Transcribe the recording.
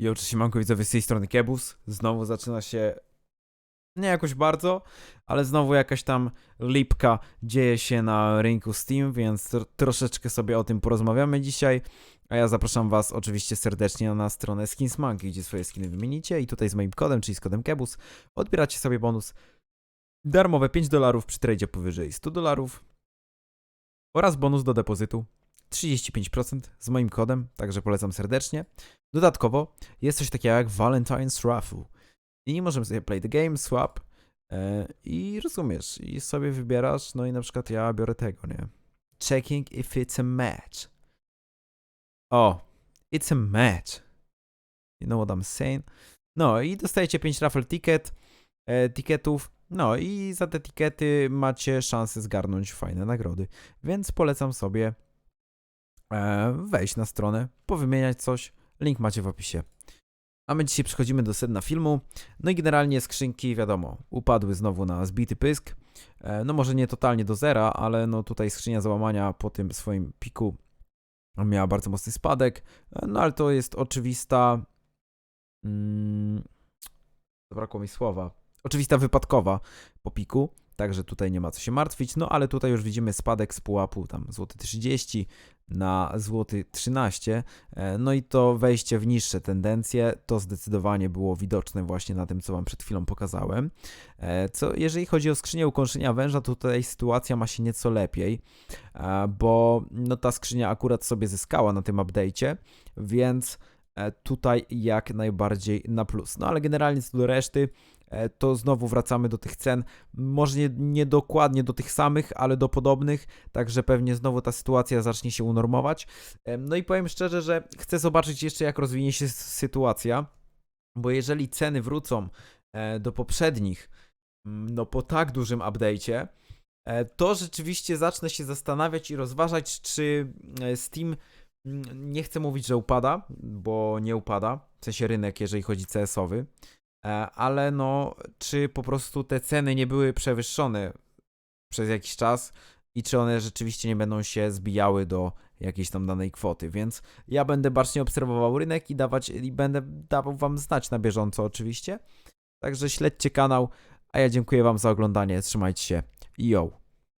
I oczywiście manko widzowie z tej strony Kebus. Znowu zaczyna się nie jakoś bardzo, ale znowu jakaś tam lipka dzieje się na rynku Steam, więc tr- troszeczkę sobie o tym porozmawiamy dzisiaj. A ja zapraszam was oczywiście serdecznie na stronę Skins Monkey, gdzie swoje skiny wymienicie i tutaj z moim kodem, czyli z kodem Kebus, odbieracie sobie bonus darmowe 5 dolarów przy tradzie powyżej 100 dolarów oraz bonus do depozytu 35% z moim kodem, także polecam serdecznie. Dodatkowo jest coś takiego jak Valentine's Raffle. I możemy sobie play the game, swap e, i rozumiesz, i sobie wybierasz, no i na przykład ja biorę tego, nie? Checking if it's a match. O, it's a match. You know what I'm saying? No i dostajecie 5 raffle ticket, e, ticketów, no i za te tikety macie szansę zgarnąć fajne nagrody, więc polecam sobie wejść na stronę, powymieniać coś, link macie w opisie. A my dzisiaj przechodzimy do sedna filmu. No i generalnie skrzynki, wiadomo, upadły znowu na zbity pysk. E, No może nie totalnie do zera, ale no tutaj skrzynia załamania po tym swoim piku miała bardzo mocny spadek. E, No ale to jest oczywista... Mm, zabrakło mi słowa. Oczywista wypadkowa po piku, także tutaj nie ma co się martwić. No ale tutaj już widzimy spadek z pułapu tam złoty 30 na złoty 13. E, No i to wejście w niższe tendencje, to zdecydowanie było widoczne właśnie na tym, co Wam przed chwilą pokazałem. E, Co, jeżeli chodzi o skrzynię ukończenia węża, to tutaj sytuacja ma się nieco lepiej, e, bo no, ta skrzynia akurat sobie zyskała na tym update'cie, więc tutaj jak najbardziej na plus. No ale generalnie co do reszty, e, to znowu wracamy do tych cen, może nie, nie dokładnie do tych samych, ale do podobnych, także pewnie znowu ta sytuacja zacznie się unormować. Em, No i powiem szczerze, że chcę zobaczyć jeszcze, jak rozwinie się sytuacja, bo jeżeli ceny wrócą e, do poprzednich, mm, no po tak dużym update'cie, e, to rzeczywiście zacznę się zastanawiać i rozważać, czy e, Steam, nie chcę mówić, że upada, bo nie upada, w sensie rynek, jeżeli chodzi CS-owy, e, ale no, czy po prostu te ceny nie były przewyższone przez jakiś czas i czy one rzeczywiście nie będą się zbijały do jakiejś tam danej kwoty, więc ja będę bacznie obserwował rynek i dawać i będę dawał wam znać na bieżąco oczywiście. Także śledźcie kanał, a ja dziękuję wam za oglądanie. Trzymajcie się. Yo.